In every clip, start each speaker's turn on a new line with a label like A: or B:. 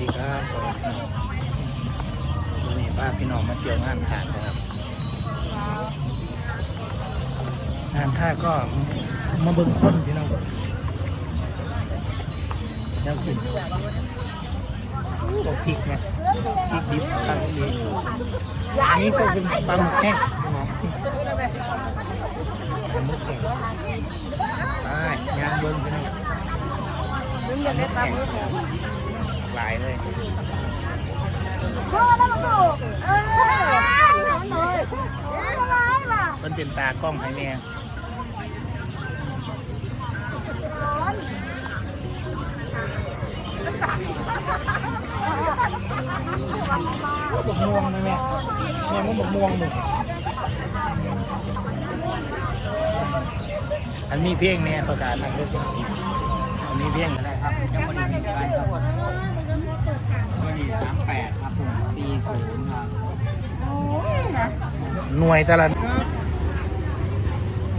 A: ดีครับวันนี้ป้าพี่น้องมาเที่ยวงานทานนะครับ งานท่าก็มาเบิ่งคนพี่น้องแล้วกินก็พริกนะพริกดิบตั้งดีอันนี้ก็เป็นปลาหมึกแห้งพี่น้องปลาหมึกแห้งไปย่างเบิ่งพี่น้องปลาหมึกแห้ง หลายเลย
B: พ่อแล้วมาสูบเออเลยอะไรล่ะ
A: มันเป็นตากล้องให้แม่บกม่วงนะแม่แม่มันบกม่วงหนึ่งอันมีเพียงเนี่ยประกาศทางเรื่องอันมีเพียงอะไรครับ
C: ยังไม่ได้
A: หน่วยแต่ละ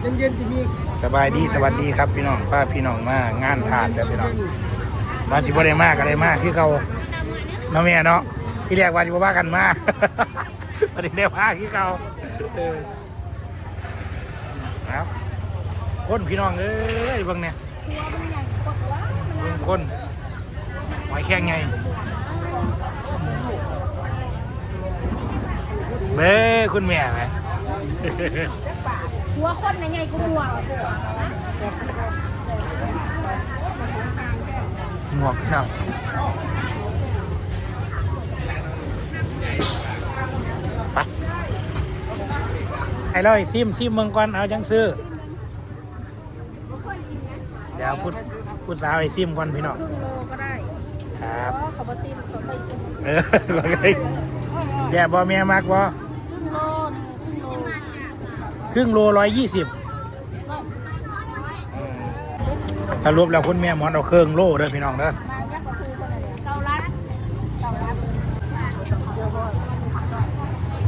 C: เย็นๆจะมี
A: สบายดีสวัสดีครับพี่น้องป้าพี่น้องมางานทานเด้อพี่น้องมาจิบ่ได้มากก็ได้มากคือเขาเนาะแม่เนาะที่แรกว่าจิบ่ว่ากันมาประเด็นได้ว่าคือเขาเออครับคนพี่น้องเอ้ยเบิ่งเนี่ย
B: ตัวมันใหญ่กว่าว่ามัน
A: เบิ่งคนหอยแข้งไง เบ้คุณแม่ไหม
B: หัวคนใหญ่กูหัว
A: หมวกพี่น้องไปไอ้เราไอ้ซิมซิมเมืองก่อนเอาจังซื้อ เดี๋ยวพูดพูดสาวไอ้ซิมก่อนพี่น้อง
B: ครึ่งโลก็ได้
A: ครับ
B: เพราะเขาบอกซีมเขาไปครึ่ง
A: เออเราก็ได้แย่บอแม่มากบอ
B: โลนึง ครึ่งโล
A: ร้อยยี่สิบสรุปแล้วคุณแม่หมอนเอาเครื่องโลเด้อพี่น้องเด้อ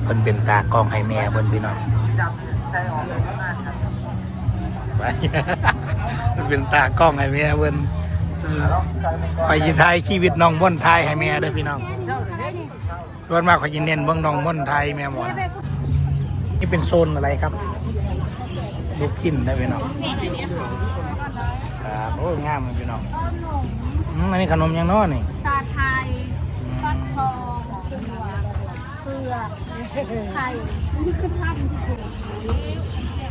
B: เพิ่
A: นเป็นตากล้องให้แม่เพิ่นพี่น้องไปเป็นตากล้องให้แม่เพิ่นเออไปยินทายชีวิตน้องม่อนไทยให้แม่เด้อพี่น้องรวนมากขอยยินเน้นเบิ่งน้องม่อนไทยแม่หมอน นี่เป็นโซนอะไรครับ ลูกชิ้นได้พี่น้องครับโอ้ยงามเลยพี่น้อง
B: ต้นหนม
A: อืมอันนี้ขนมยังน้อนี่
B: ชาไทยฟักทองเกลือเกลือไข่นี่คือท่านที่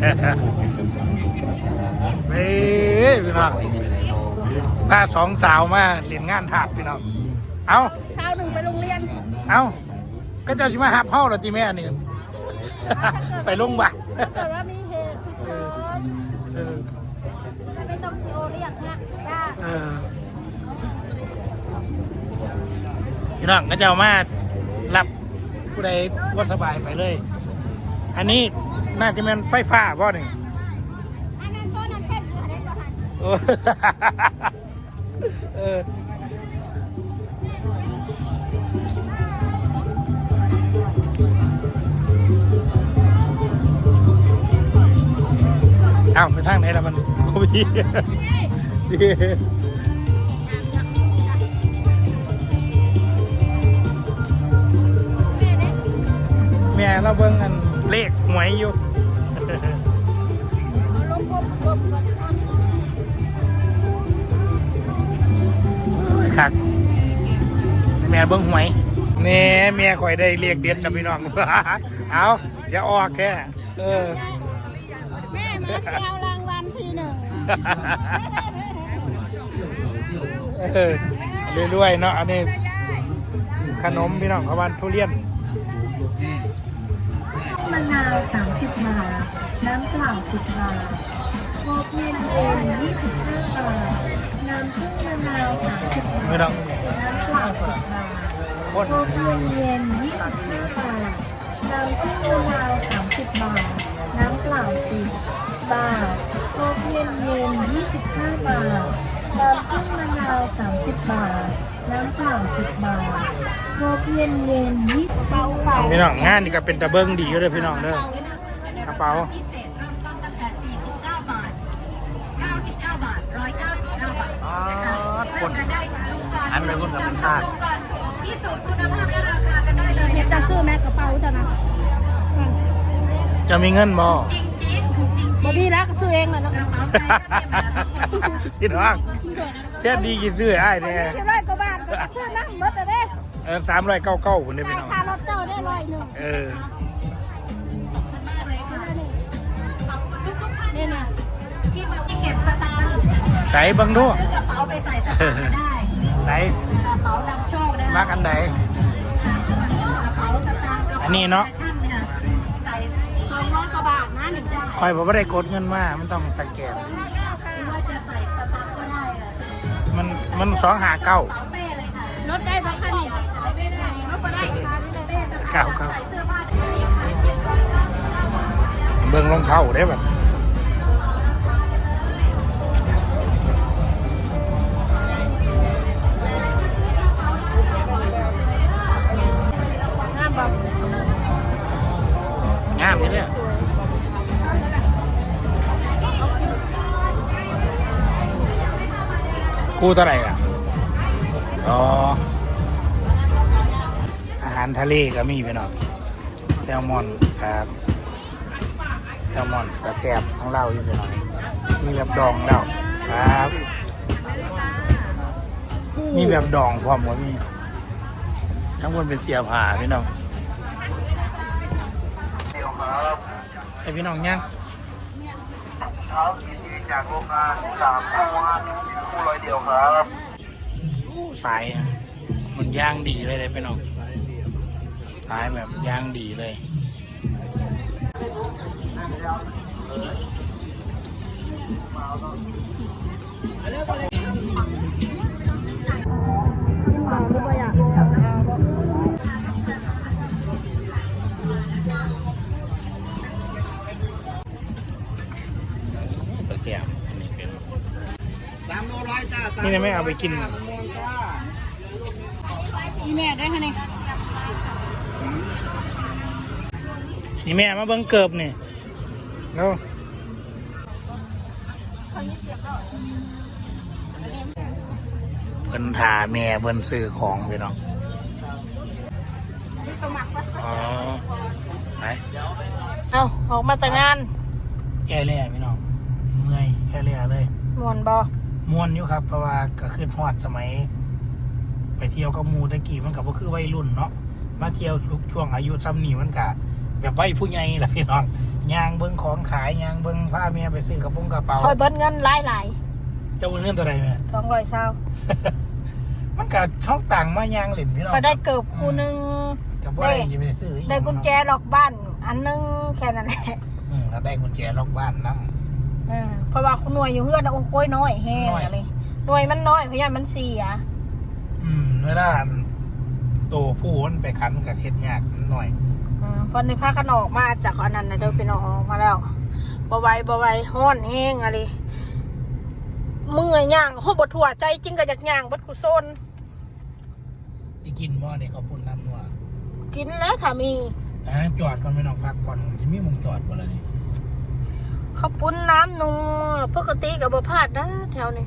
B: เฮ้
A: ยพี่น้องพาสองสาวมาเรียนงานถาดพี่น้อง เอา
B: เช้าหนึ่งไปโรงเรียน
A: เอาก็จะมาหับเฮ้าเหรอตีแม่นี่ ไปลงบัตร
B: ถ้าเกิดว่ามีเหตุฉุกเฉิน
A: เออ
B: ไม่ต้องซีโอเรียกนะยาก
A: เออพี่น้องก็จะเอามารับผู้ใดว่าสบายไปเลย อันนี้น่าจะเป็นไฟฟ้าบ่นี่
B: อันนั้นต้นนั้นเป็นอยู่ในตัวหัน
A: เอออ้าไปทางไหนล่ะมันโอ้ยแม่เราเบิ่งอัน เลขหวยอยู่
B: ลบลบลบลบ
A: คักแม่เบิ้งหวยแนี่แม่ข่อยได้เรียกเด็ดกับพี่น้อง เอาอย่าออกแค่เออ
B: แม่มาแซวรางวัลทีหนึ่ง
A: เออเรื่อยๆเนาะอันนี้ขนมพี่น้องเขาวันทุเรียน
D: มะนาว 30 บาท น้ำเปล่า 10 บาทโคกเย็นเย็น25 บาท น้ำผึ้งมะนาว 30 บาท
A: ไม่ต้อง
D: น้ำเปล่า 10 บาทโคกเย็นเย็น25 บาท น้ำผึ้งมะนาว 30 บาท น้ำเปล่า 10 บาทโคกเย็นเย็น25 บาท น้ำผึ้งมะนาว 30 บาท น้ำเปล่าสิบบาท โคกเย็นเย็นยี่สิบเก้าบาท
A: พี่น้องงานนี่ก็เป็นตะเบิงดีอยู่เลยพี่น้องเด้อกระเป๋า
E: พิเศษเริ่มต้นตั้งแต่ 49 บาท 99 บาท 199 บาท
A: อ๋อคน
E: จะได้ดูก่อน
A: อันเป็นคนกับเป็นชาติ
E: ดูก่อนพิสูจน์คุณภาพและราคากันได้เลย
B: เฮ็ดจะซื้อแม่กระเป๋าจ้ะนะ
A: จะมีเงินบ่
E: จริงๆถูกจริง
B: บ่มีแล้วก็ซื้อเองเลยเนาะ
E: ๆกระเป๋าแบรนด์ก็ได้มา
A: พี่น้องแค่ดีกินซื้อไอ้เนี่ย
B: ที่ร้อยกว่าบาทก็ซื้อน้ำหมดแต่เด้
A: เออสามร้อยเก้าเก้าคนเด้อพี่น้อง
B: ค่ารถเจ้าได้ร้อยหนึ่ง
A: เออ
B: นี่นี่
E: ที่มันที่เก็บสตางค์
A: ใส่เบังดู
E: ซื้อกระเป๋าไปใส่สตางค์ก็ได้
A: ใส่
E: กระเป๋านำโชคนะคะ
A: มักอันใด
E: กระเป๋าสตางค์กระ
A: อั
E: เป๋าน
A: นี้เนาะ
E: แฟชั่เนี่ยใส่
B: สองร้อยกว่าบาทนะหนึ่งจ้ะ
A: คอยบอกว่าได้กดเงินมามันต้องสแกน
E: หรือว่าจะใส่สตางค์ก็ได้อะ
A: มันมันสองหาเก้า
E: เป๋าเป้เลยค่ะ
B: รถได้ปะคะนี่รถก็ได้
E: เป้สตางค์
A: เก้าเก้า
E: ใส่เสื้อ
A: งรองเท้าได้แบบ
B: ห้ามบอก
A: งามนี่เนี่ยคู่เท่าไหร่อะาหารทะเลก็มีพี่น้องแซลมอนครับแซลมอนกระแซบของเราอยู่พี่น้องมีแบบดองแล้วครับ มีแบบดองพร้อมก็มีทั้งบนเป็นเสียผ่าพี่น้องไอพี่น้องยัง
F: เช้ากินดีจากโรงงานสามคู่ฮะคู่ร้อยเดียวครับ
A: สายอะมันย่างดีเลยเลยพี่น้อง สายแบบย่างดีเลย
B: มาหรือบ่อยาก
A: ตะแกรงอันนี้เป็น
C: สามโลร้อยจ้า
A: นี่นะไม่เอาไปกิน
C: มะม่วงจ้า
B: นี่แม่ได้คะนี่
A: นี่แม่มาเบิ้งเกิบนี่แล้วเพิ่นทาแม่เพิ่นซื้อของพี่น้องอ๋อไป
B: เอาออกมาจากงาน
A: แก่เล่พี่น้องเมื่อยแก่เล่เลย
B: มวนบ่
A: ม่วนอยู่ครับเพราะว่าก็คือฮอดสมัย ไปเที่ยวกับหมูตะกี้มันก็บ่คือวัยรุ่นเนาะ มาเที่ยวทุกช่วงอายุซ้ำนี่มันก็แบบวัยผู้ใหญ่ล่ะพี่น้องย่างเบิ่งของขายย่างเบิ่งผ้าเมียไปซื้อกระโปรงกระเป๋า
B: คอยเบิ้เงินหลายหลาย
A: เจ้าเงินเท่าไหร่แม่
B: สองร้อยเช้า
A: มันก็เท่าต่างมาย่างเล่นพี่น้อง
B: คอยได้เกิบคู่หนึง
A: กับว่าอะไรจะไปซื้ออีก
B: ได้กุญแจล็อกบ้าน อันหนึงแค่นั้นแหละ
A: อืมถ้าได้กุญแจล็อกบ้านนํ
B: เออเพราะว่าคุณหน่วยอยู่เฮือนน่ะโอ้โหน้อยแห้ง
A: น้อย
B: อะไรหน่วยมันน้อยเพราะยันมันเสีย
A: อืมเวลา โตผู้มันไปคันมันก็เฮ็ดยากหน่อย
B: อืมเพอในภาคกันออกมาจากอันนั้นนะเดินไปนออกมาแล้วบไหวบไหวห้อนแห้งอะไรเมื่อยย่างโหบถั่วใจจริงก็อยากย่างบัดกุโซน
A: สิกินบ่เนี่ยเขาพูดน้ำนัว
B: กินแล้วถ้ามี
A: อ่าจอดก่อนไปน้องพักก่อนสิมีมุมจอดบ่ล่ะนี่
B: ข้าวปุ้นน้ำนัวปกติกับบพลาดนะแถวนี้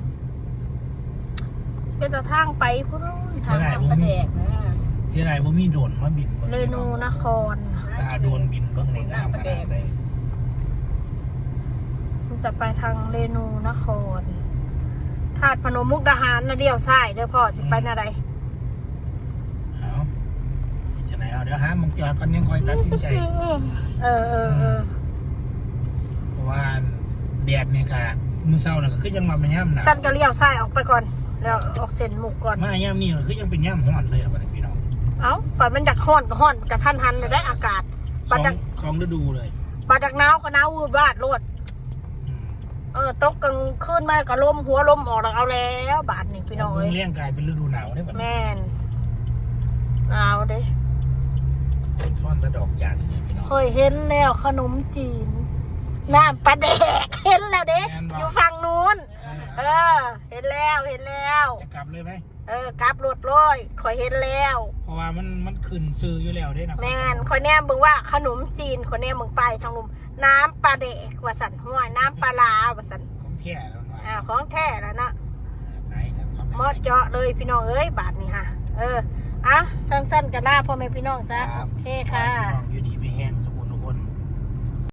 B: เป็นแต่ทางไปพุ่นทางทางกระแดกนะ
A: เสียดายบ่มีโดรนมาบินบิ่ง
B: เรนูนคร
A: ถ้าโดรนบินเบิ่งในงามขนาดใด
B: มันจะไปทางเรนูนครธาตุพนมมุกดาหารนะเดียวซ้ายเด้อพ่อจะไปนาใด
A: เอาจะไหนเอาเดี๋ยวหามุมจอดก่อนยังคอยตัดสินใจ
B: เออเออเออ
A: เพราะว่าแดดเนี่ยก็มื้อเช้าน่ะก็คือยังมาเป็นย่ำหนาว
B: สั้นก็เลี้ยวซ้ายออกไปก่อน แล้วออกเส้นหมุกก่อน
A: มาย่ำนี่ก็คือยังเป็นย่ำฮ้อนเลยอะบัดนี้พี่น้อง
B: เอ้าฝันมันอยากห้อนก็ห้อนกระทันหันเลยได้อากาศ
A: ส
B: ปั
A: อ
B: ด
A: ง
B: จาก
A: สองฤดูเลย
B: ปัดจากหนาวก็หนาววูดวาดรวด
A: อืม
B: เออตกกลางคืนมาก็ลมหัวลมออกแล้วเอาแล้ว บาดนี่พี่น้อง
A: เพิ่
B: เอ้
A: ง
B: ย
A: เลี้ยงกลายเป็นฤดูหนาวได้บัดนี้
B: แม่นเอาเด้
A: ซ่อนแตะดอกจานนี่พี่น้อง
B: เคยเห็นแล้วขนมจีนน้ำปลาแดก เห็นแล้วเด้
A: แม่นบ่
B: อยู่ฝั่งนู้น เออ เห็นแล้วเห็นแล้ว
A: จะกลับเลยไหม
B: เออกลับรถเลยข่อยเห็นแล้ว
A: เพราะว่ามันมันขึ้นซื้ออยู่แล้วเด้นะ
B: แมนข่อยแนมเบิ่งว่าขนมจีนข่อยแนมเบิ่งไปทางนุ่มน้ำปลาเดกว่าสันห้วยน้ำปลาลาว่าสัน
A: ของแท้แล้วหน่อย
B: อ่าของแท้แล้วนะ
A: ไปกันครับ
B: มอดเจาะเลยพี่น้องเอ้ยบาทนี่ค่ะ เอออะสั้นๆกันหน้าพ่อแม่พี่น้องซะ
A: ครับ
B: โอเคค่ะ
A: พี่น้องอยู่ดีไม่แห้ง